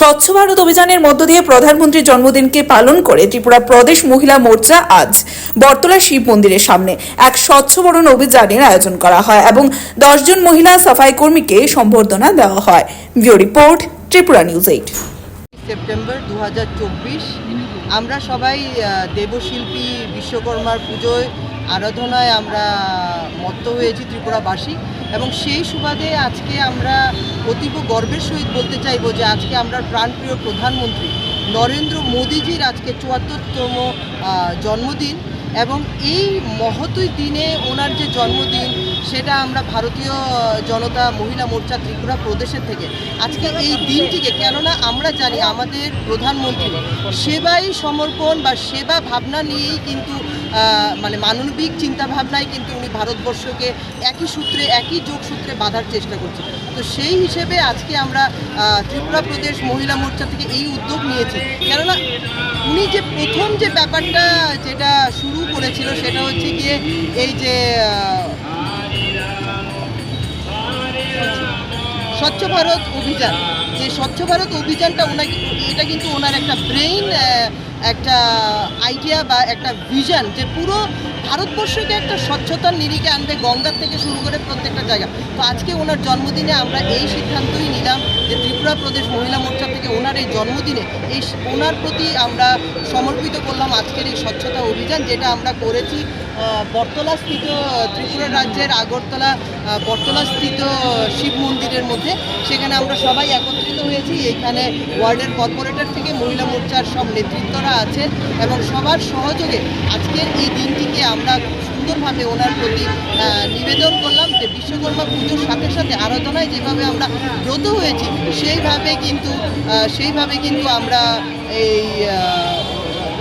স্বচ্ছ ভারত অভিযানের মধ্য দিয়ে প্রধানমন্ত্রীর জন্মদিনকে পালন করে ত্রিপুরা প্রদেশ মহিলা মোর্চা আজ বটতলা শিব মন্দিরের সামনে এক স্বচ্ছ বরণ অভিযানের আয়োজন করা হয় এবং দশজন মহিলা সাফাই কর্মীকে সম্বর্ধনা দেওয়া হয়। VO report, Tripura news eight. September দু হাজার চব্বিশ আমরা সবাই দেবশিল্পী বিশ্বকর্মার পুজোয় আরাধনায় আমরা মত্ত হয়েছি ত্রিপুরাবাসী এবং সেই সুবাদে আজকে আমরা অতীব গর্বের সহিত বলতে চাইব যে আজকে আমরা প্রাণপ্রিয় প্রধানমন্ত্রী নরেন্দ্র মোদীজির আজকে চুয়াত্তরতম জন্মদিন এবং এই মহতই দিনে ওনার যে জন্মদিন সেটা আমরা ভারতীয় জনতা মহিলা মোর্চা ত্রিপুরা প্রদেশের থেকে আজকে এই দিনটিকে কেননা আমরা জানি আমাদের প্রধানমন্ত্রী সেবাই সমর্পণ বা সেবা ভাবনা নিয়েই কিন্তু মানে মানবিক চিন্তাভাবনায় কিন্তু উনি ভারতবর্ষকে একই সূত্রে, একই যোগসূত্রে বাঁধার চেষ্টা করছে তো সেই হিসেবে আজকে আমরা ত্রিপুরা প্রদেশ মহিলা মোর্চা থেকে এই উদ্যোগ নিয়েছি। কেননা উনি যে প্রথম যে ব্যাপারটা যেটা শুরু করেছিল সেটা হচ্ছে গিয়ে এই যে স্বচ্ছ ভারত অভিযান। যে স্বচ্ছ ভারত অভিযানটা ওনাকে, এটা কিন্তু ওনার একটা ব্রেইন একটা আইডিয়া বা একটা ভিশন যে পুরো ভারতবর্ষকে একটা স্বচ্ছতার নিরিখে আনবে গঙ্গার থেকে শুরু করে প্রত্যেকটা জায়গা। তো আজকে ওনার জন্মদিনে আমরা এই সিদ্ধান্তই নিলাম যে ত্রিপুরা প্রদেশ মহিলা মোর্চা থেকে ওনার এই জন্মদিনে এই ওনার প্রতি আমরা সমর্পিত করলাম আজকের এই স্বচ্ছতা অভিযান যেটা আমরা করেছি আহ, বটতলা স্থিত ত্রিপুরা রাজ্যের আগরতলা আহ, স্থিত শিব মন্দিরের মধ্যে। সেখানে আমরা সবাই একত্রিত হয়েছি। এখানে ওয়ার্ডের কর্পোরেটর থেকে মহিলা মোর্চার সব নেতৃত্বরা আছেন এবং সবার সহযোগে আজকের এই দিনটিকে আমরা সুন্দরভাবে ওনার প্রতি নিবেদন করলাম যে বিশ্বকর্মা পুজোর সাথে সাথে আরাধনায় যেভাবে আমরা ব্রত হয়েছি, সেইভাবে কিন্তু সেইভাবে কিন্তু আমরা এই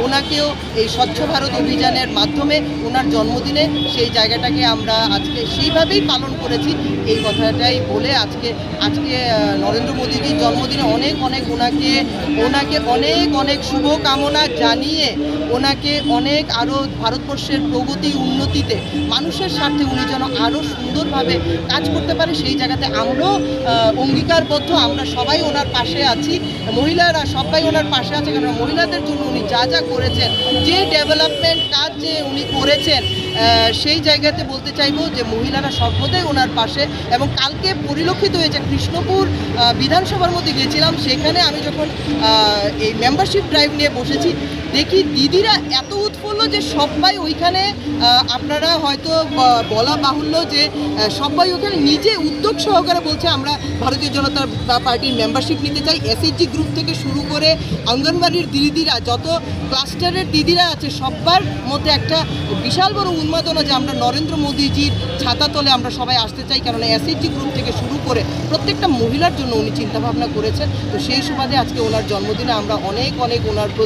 ওনাকেও এই স্বচ্ছ ভারত অভিযানের মাধ্যমে ওনার জন্মদিনে সেই জায়গাটাকে আমরা আজকে সেইভাবেই পালন করেছি। এই কথাটাই বলে আজকে আজকে নরেন্দ্র মোদীজির জন্মদিনে অনেক অনেক ওনাকে ওনাকে অনেক অনেক শুভকামনা জানিয়ে ওনাকে অনেক আরও ভারতবর্ষের প্রগতি, উন্নতিতে, মানুষের স্বার্থে উনি যেন আরও সুন্দরভাবে কাজ করতে পারে, সেই জায়গাতে আমরাও অঙ্গীকারবদ্ধ। আমরা সবাই ওনার পাশে আছি। মহিলারা সবাই ওনার পাশে আছে কারণ মহিলাদের জন্য উনি যা যা করেছেন, যে ডেভেলপমেন্ট কাজ যে উনি করেছেন সেই জায়গাতে বলতে চাইব যে মহিলারা সর্বদাই ওনার পাশে এবং কালকে পরিলক্ষিত হয়েছে কৃষ্ণপুর বিধানসভার মধ্যে গিয়েছিলাম সেখানে আমি যখন এই মেম্বারশিপ ড্রাইভ নিয়ে বসেছি, দেখি দিদিরা এত যে সবাই ওইখানে আপনারা হয়তো বলা বাহুল্য যে সবাই ওখানে নিজে উদ্যোগ সহকারে বলছে, আমরা ভারতীয় জনতা পার্টির মেম্বারশিপ নিতে চাই। এসএইচজি গ্রুপ থেকে শুরু করে অঙ্গনবাড়ির দিদিরা, যত ক্লাস্টারের দিদিরা আছে সবার মধ্যে একটা বিশাল বড় উন্মাদনা যে আমরা নরেন্দ্র মোদীজির ছাতা তলে আমরা সবাই আসতে চাই কারণ এসএইচজি গ্রুপ থেকে শুরু করে প্রত্যেকটা মহিলার জন্য উনি চিন্তাভাবনা করেছেন। তো সেই সুবাদে আজকে ওনার জন্মদিনে আমরা অনেক অনেক ওনার